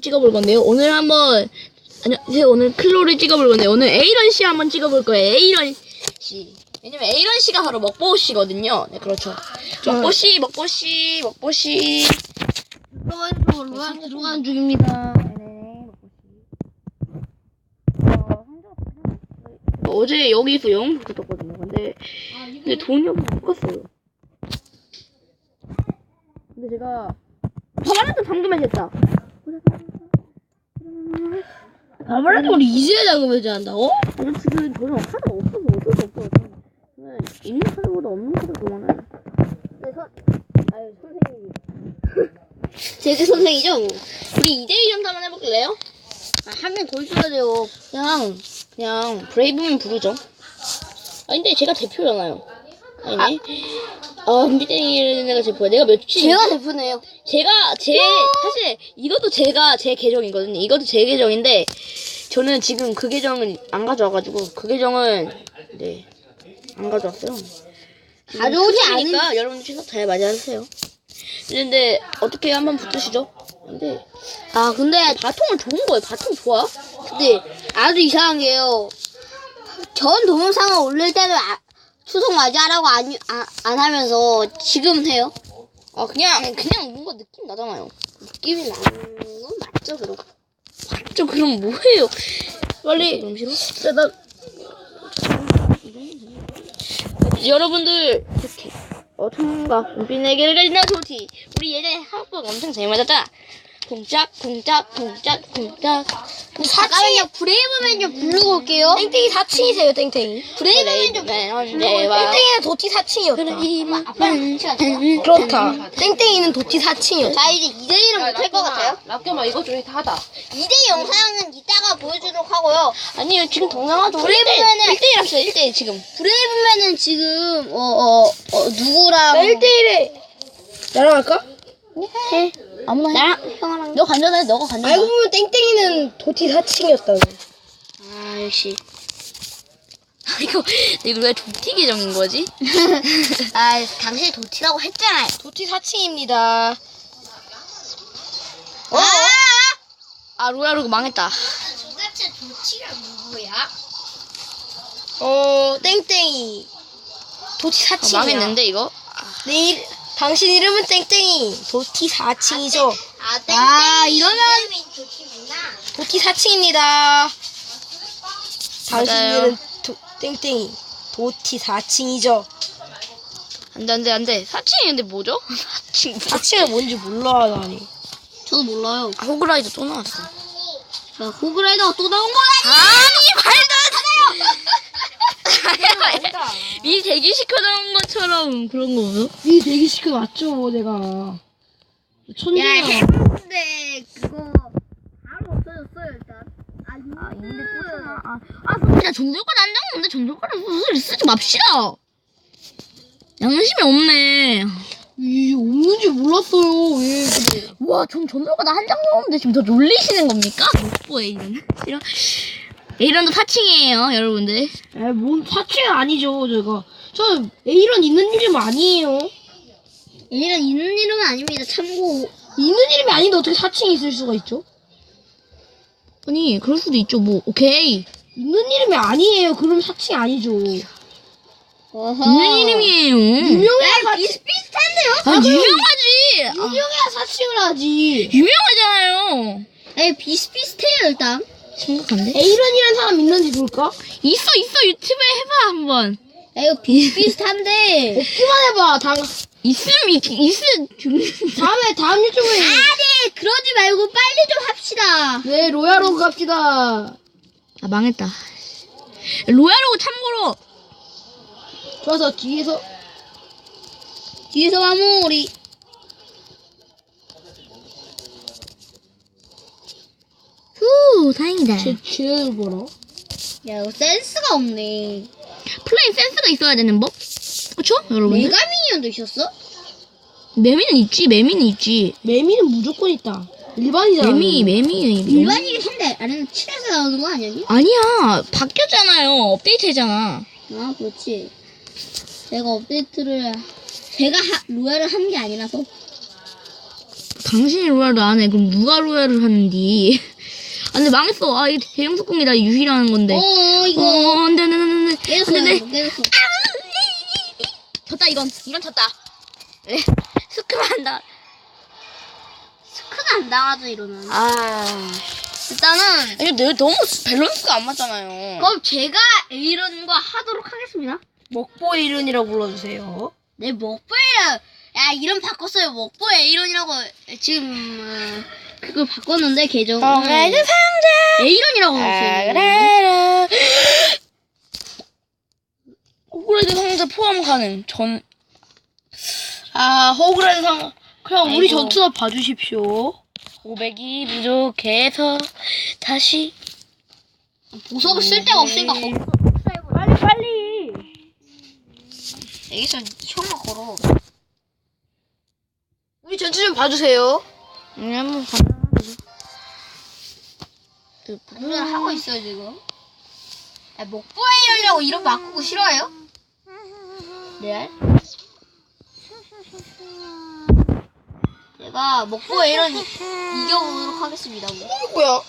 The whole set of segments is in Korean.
찍어볼 건데요. 오늘 한번 안녕하세요. 오늘 클로를 찍어볼 건데요. 오늘 에이런 씨 한번 찍어볼 거예요. 에이런 씨. 왜냐면 에이런 씨가 바로 먹보 씨거든요. 네, 그렇죠. 먹보 씨, 먹보 씨, 먹보 씨. 들어가는 쪽으로 들어가는 중입니다. 어제 여기서 영웅 붙었거든요. 근데 근데 돈이 없어서 못 갔어요. 근데 제가 바바라도 방금 했다. 바바라도 우리 이제 작업해지 한다고? 아니 지금 저는 카드 없어서 어쩔 수 없어요. 저는 있는 카드보다 없는 카드가 더 많아요. 네, 선, 아유 선생님이. 제게 선생이죠? 뭐. 우리 2대2 전투 한번 해볼래요? 아, 한명 더 있어야 돼요. 그냥 그냥 브레이브맨 부르죠. 아 근데 제가 대표잖아요. 아니 네. 아 근데 내가 대표야. 내가 며칠 제가 대표네요. 제가 제 사실 이것도 제가 제 계정이거든요. 이것도 제 계정인데 저는 지금 그 계정을 안 가져와가지고 그 계정은 네 안 가져왔어요. 가져오지 않으니까 여러분들 추석 잘 맞이하세요. 근데 어떻게 한번 붙으시죠? 근데 아, 근데, 바통은 좋은 거예요. 바통 좋아? 근데, 아주 이상한 게요. 전 동영상을 올릴 때는 아, 추석 맞이하라고 안, 안, 안 하면서 지금 해요. 아 그냥 그냥 뭔가 느낌 나잖아요. 느낌이 나는 건 맞죠, 그럼? 맞죠? 그럼 뭐예요? 빨리 너무 싫어? 나 여러분들 이렇게 어떤가 은빛에게를 가진다 소티 우리 예전에 학교 엄청 잘 맞았다 쿵짝 쿵짝 쿵짝 쿵짝 잠깐만요, 브레이브맨 좀 부르고 올게요. 땡땡이 4층이세요, 땡땡이. 브레이브맨 좀 네, 언제와 땡땡이는 도티 4층이었다. 아빠는 시간 돼요? 그렇다. 땡땡이는 도티 4층이었다. 자, 이제 2대1은 못할 것 같아요. 락겸아, 이거 좀 하다. 2대2 영상은 이따가 보여주도록 하고요. 아니요 지금 동상하죠 브레이브맨은- 1대1 합시다 1대1 지금 브레이브맨은 지금, 어, 어, 어 누구랑. 1대1에 나랑 할까? 해. 아무나 해. 나랑 형아랑. 너 간전해 너가 간전해 알고 보면 땡땡이는 도티 4층이었다고. 아 역시 아 이거 이거 왜 조티 계정인 거지? 아, 당신이 도티라고 했잖아요. 도티 4층입니다. 어? 아 로얄로그 망했다 도대체 도티가 누구야? 어, 땡땡이. 도티 아, 4층이야. 망했는데 이거 내 일, 당신 이름은 땡땡이. 도티 4층이죠. 아, 땡땡이. 아, 이러면- 이름이. 도티 4층입니다. 당신 맞아요. 이름 도, 땡땡이. 도티 4층이죠. 안 돼 안 돼 안돼 4층인데 뭐죠? 4층 4층은 뭔지 몰라, 나니. 저도 몰라요. 아, 호그라이더 또 나왔어 자, 호그라이더가 또 나온 거라. 아니 말도 안 돼요 미 대기시켜놓은 것처럼 그런 거요? 이 대기시켜 맞죠, 내가. 천재야. 야, 해봤는데 그거 바로 없어졌어요 일단. 아, 아 근데 꽂잖아 아, 아 그냥 전설권 안 잡는데 전설권을 쓰- 쓰지 맙시다 양심이 없네 이 없는지 몰랐어요. 왜 그래? 와, 전 전설권 한장 넘었는데 지금 더 놀리시는 겁니까? 못 에이런. 이런 에이런도 4층이에요, 여러분들. 에, 뭔 사칭 아니죠, 제가. 저 A런 있는 이름 아니에요. 얘는 있는 이름은 아닙니다. 참고. 있는 이름이 아닌데 어떻게 사칭이 있을 수가 있죠? 아니, 그럴 수도 있죠, 뭐. 오케이. 있는 이름이 아니에요. 그럼 사칭이 아니죠. 어허. 있는 이름이에요. 유명해야 사칭. 비슷비슷한데요? 아, 유명하지. 아, 유명해야 사칭을 하지. 유명하잖아요. 네, 비슷비슷해요 일단. 심각한데? A런이라는 사람 있는지 볼까? 있어, 있어. 유튜브에 해봐, 한번. 야, 이거 비슷비슷한데. 없기만 해봐. 당, 있음, 있, 있음. 다음에, 다음 유튜브에. 아니, 그러지 말고 빨리 좀 합시다. 네, 로얄로 갑시다. 아, 망했다. 로얄로고 참고로. 좋아서 뒤에서. 뒤에서 마무리. 후, 다행이다. 제, 쟤네들 보라. 야, 이거 센스가 없네. 플레이 센스가 있어야 되는 법? 그쵸, 여러분? 메가 미니언도 있었어? 매미는 있지, 매미는 있지. 매미는 무조건 있다. 일반이잖아. 매미, 매미. 일반이긴 한데, 아래는 7에서 나오는 거 아니었니? 아니야, 바뀌었잖아요. 업데이트잖아. 아, 그렇지. 제가 업데이트를, 제가 하, 로얄을 한 게 아니라서. 당신이 로얄을 안 해. 그럼 누가 로얄을 하는디? 아, 근데 망했어. 아, 이게 대형 속공이라 유희라는 건데. 어, 이거. 어, 안 돼, 안 돼, 안 돼. 깨졌어, 안 돼, 안 돼. 이거 깨졌어. 졌다, 이건. 이건 졌다. 네. 스크만 한다. 스크는 안 당하죠, 이러면. 아. 일단은, 아니, 내 너무 밸런스가 안 맞잖아요. 그럼 제가 에이런과 하도록 하겠습니다. 먹보 이른이라고 불러주세요. 네, 먹보에이런. 야, 이름 바꿨어요. 먹보 에이런이라고. 지금, 어, 그걸 바꿨는데, 계정. 어, 그래, 상자. 에이런이라고 아, 했어요. 그래. 호그레드 상자 포함 가능. 전, 아, 호그라는 상, 그냥 우리 아이고. 전투나 봐주십시오. 500이 부족해서 다시. 보석을 쓸 데가 없으니까, 거기. 빨리, 빨리! 여기서 형을 걸어. 우리 전투 좀 봐주세요. 음, 한번 가. 운전을 하고 있어요, 지금. 야, 먹보 에이런이라고 이름 바꾸고 싫어요? 네. 제가 먹보 에이런 이- 이겨보도록 하겠습니다. 뭐. 뭐야?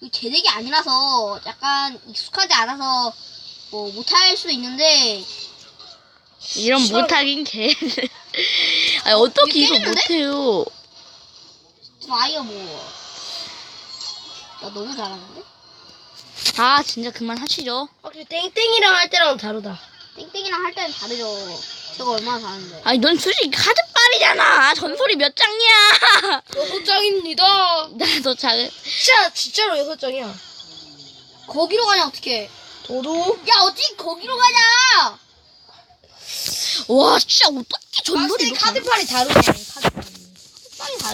이 제덱이 아니라서 약간 익숙하지 않아서 뭐 못할 수도 있는데 이런 못하긴 개. 아니, 어떻게 이거? 못해요. 좀 아이가 뭐. 나 너무 잘하는데? 아, 진짜 그만 하시죠. 확실히 땡땡이랑 할 때랑 다르다. 땡땡이랑 할 때는 다르죠. 제가 얼마나 잘하는데. 아니, 넌 솔직히 카드빨이잖아. 전설이 몇 장이야. 여섯 장입니다. 나도 잘. 진짜, 진짜로 여섯 장이야. 거기로 가냐 어떻게? 도둑. 야 어떻게 거기로 가냐? 와, 진짜 어떻게 전설이 확실히 이렇게 카드팔이 다르네.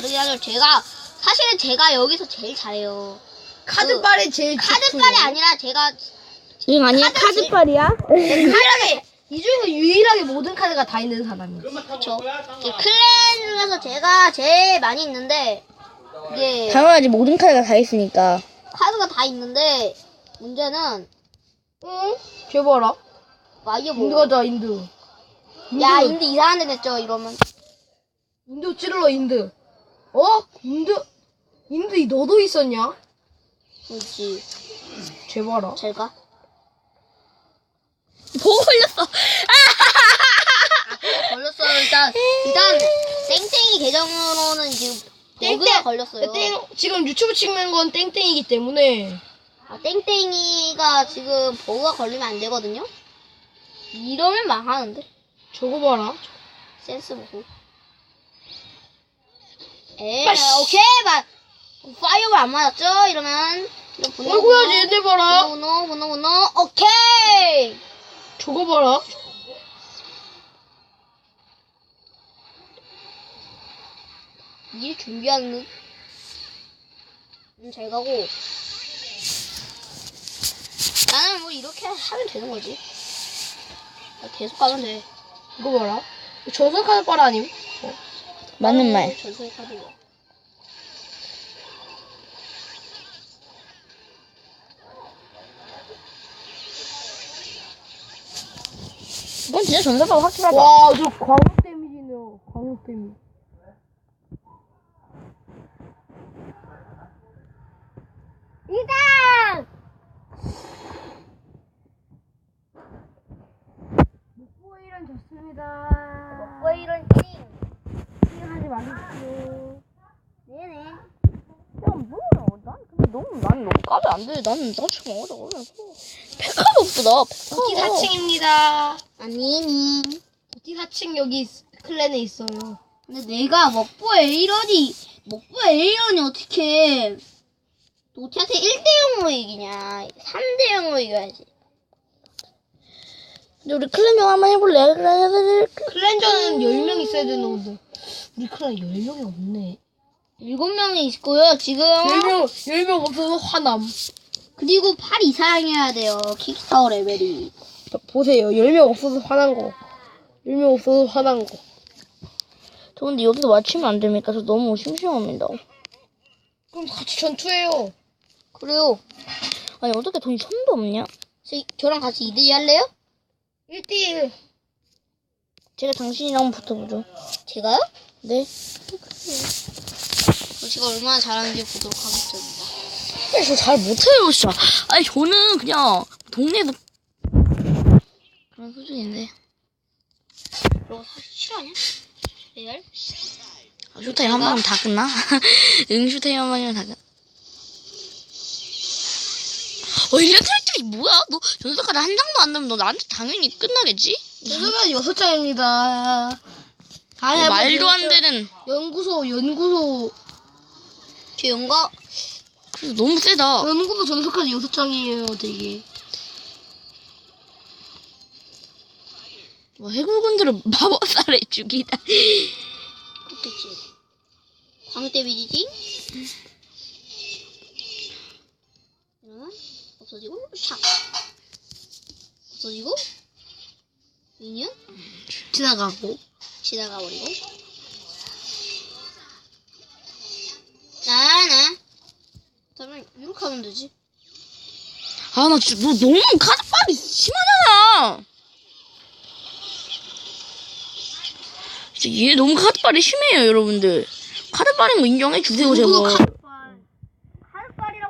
다르게 하죠. 제가 사실은 제가 여기서 제일 잘해요. 카드빨이 제일 카드빨이 아니라 제가 이거 아니야? 카드 카드빨이야? 유일하게 이 중에서 유일하게 모든 카드가 다 있는 사람이야. 그쵸. 이제 클랜 중에서 제가 제일 많이 있는데 이게 당연하지, 모든 카드가 다 있으니까. 카드가 다 있는데 문제는 응? 쟤 봐라. 와 이게 뭐? 인드가 다 인드. 야 인드 이상한 데 됐죠 이러면. 인드 찌를러 인드. 어? 인드 인드 너도 있었냐? 그렇지. 쟤 봐라. 제가 보고 걸렸어. 걸렸어요. 일단 일단 땡땡이 계정으로는 지금 버그가 걸렸어요. 땡 지금 유튜브 찍는 건 땡땡이기 때문에 아, 땡땡이가 지금 버그가 걸리면 안 되거든요. 이러면 망하는데 저거 봐라. 센스 보고. 에 빠씨. 오케이 막 파이어가 안 맞았죠? 이러면 어이구야 쟤들 봐라. 분노 분노 분노 오케이. 저거 봐라. 일 준비하는 음, 잘 가고 나는 뭐 이렇게 하면 되는 거지 나 계속 가면 돼 이거 봐라. 전설 카드 빨 아님? 맞는 말. 전설 카드가 이건 진짜 전설가 확실하다. 와, 저 광역 데미지네요. 광역 데미지. 일단 목보이런 좋습니다. 하지 마십시오. 네네 야, 뭐야. 난 근데 너무, 난 너무 까면 안 돼. 나는 나처럼 어려, 어려서. 페카가 없어, 나. 도티 페카가. 4층입니다. 아니니 도티 4층 여기 있- 클랜에 있어요. 근데 내가 먹보 에이런이 먹보 에이런이 어떻게 노티한테 1대 0으로 이기냐 3대 0으로 이겨야지 근데 우리 클랜용 한번 해볼래? 그래, 클랜저는 10명 있어야 되는 건데. 우리 클랜 10명이 없네. 7명이 있고요 지금 10명, 10명 없어서 화남. 그리고 8 이상이어야 돼요 킥스타워 레벨이 보세요. 10명 없어서 화난 거. 10명 없어서 화난 거. 저 근데 여기서 맞추면 안 됩니까? 저 너무 심심합니다. 그럼 같이 전투해요. 그래요 아니, 어떻게 돈이 천도 없냐? 저, 저랑 같이 2대2 할래요? 1대1. 제가 당신이랑 붙어보죠. 제가요? 네. 어, 제가 얼마나 잘하는지 보도록 하겠습니다. 저잘 못해요, 진짜. 아니, 저는 그냥 동네에서 그런 수준인데. 그러고 사실 싫어하냐? 레알? 아, 쇼타임 한 번은 다 끝나? 응, 쇼타임 한 번이면 다 끝나. 어, 1년 탈퇴이 뭐야? 너 전설까지 한 장도 안 되면 너 나한테 당연히 끝나겠지? 저수가 여섯 장입니다. 다 어, 해보세요. 말도 안 되는. 연구소, 연구소, 저 연가? 그래서 너무 세다. 연구소 전설까지 여섯 장이에요, 되게. 뭐 해골군들은 마법사를 죽이다. 그렇겠지. 광대 비지지? 이러면 없어지고 샥 없어지고 미니언 지나가고. 지나가 버리고 나나 그러면 이렇게 하면 되지 아, 나 진짜 너 너무 카드빨이 심하잖아. 진짜 얘 너무 카드빨이 심해요, 여러분들. 카드빨인 거 인정해 주세요, 제발.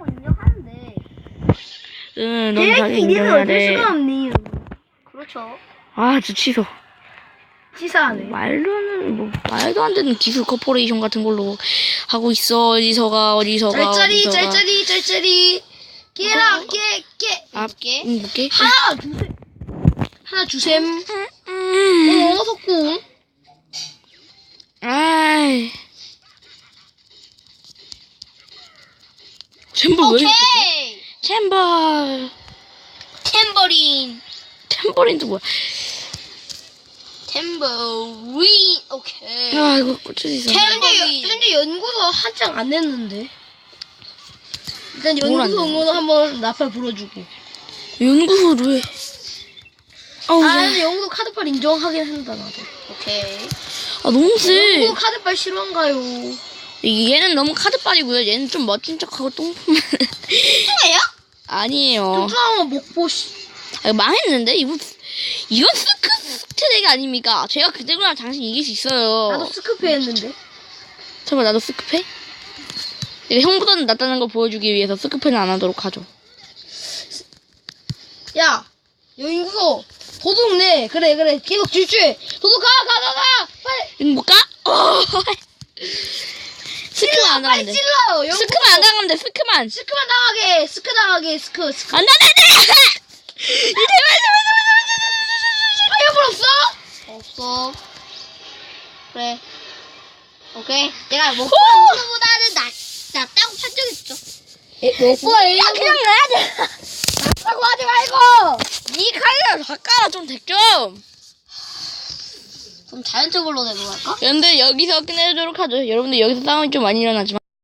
인정하는데 응, 너무 자기 인정해야 돼. 그렇죠 아, 진짜 취소. 치사하네. 말로는 뭐 말도 안 되는 기술 커퍼레이션 같은 걸로 하고 있어. 어디서가 어디서가 짤짤이, 어디서가. 짤짤이, 짤짤이. 깨라, 뭐? 깨, 깨. 아, 이렇게 응, 볼게. 하나, 주셈. 하나, 주셈. 음. 어, 석궁. 아이. 챔버 왜 이렇게 오케이 챔버 템버린 템버린도 뭐야? 템버린 오케이 아 이거 꽂혀져 있어. 템- 현재, 연구소 한장안 냈는데. 일단 연구소 냈는데? 응원 한번 나팔 불어주고. 연구소를 왜? 아우 아, 아, 근데 연구소 카드팔 인정하긴 한다, 나도. 오케이 아 너무 세. 연구소 카드팔 실화인가요? 얘는 너무 카드 빨이고요. 얘는 좀 멋진 척하고 똥품. 뚱뚱해요? 아니에요. 뚱뚱한 목보시. 아, 망했는데 이거 이건 스크스트랙 아닙니까? 제가 그대로랑 당신 이길 수 있어요. 나도 스크프 했는데. 잠깐 나도 스크패? 내가 형보다는 낫다는 걸 보여주기 위해서 스크패는 안 하도록 하죠. 야, 연구소 도둑 내. 그래, 그래. 계속 질주해. 도둑 가, 가, 가, 가. 빨리. 이거 못 가? 어. 스크만 안 빨리 돼. 찔러. 연구소. 스크만 안 당하면 돼. 스크만. 스크만 당하게. 스크 당하게. 스크, 스크. 안 돼, 안 돼, 안 돼! 오케이 내가 후! 목표보다는 낫, 낫다고 판정했죠 목보다 야, 그냥 가야 돼. 라고 하지 말고. 니 칼이랑 바꿔 좀 덱좀. 그럼 자연적으로 내려갈까? 여러분들 여기서 끝내도록 하죠. 여러분들 여기서 싸움이 좀 많이 일어나지만.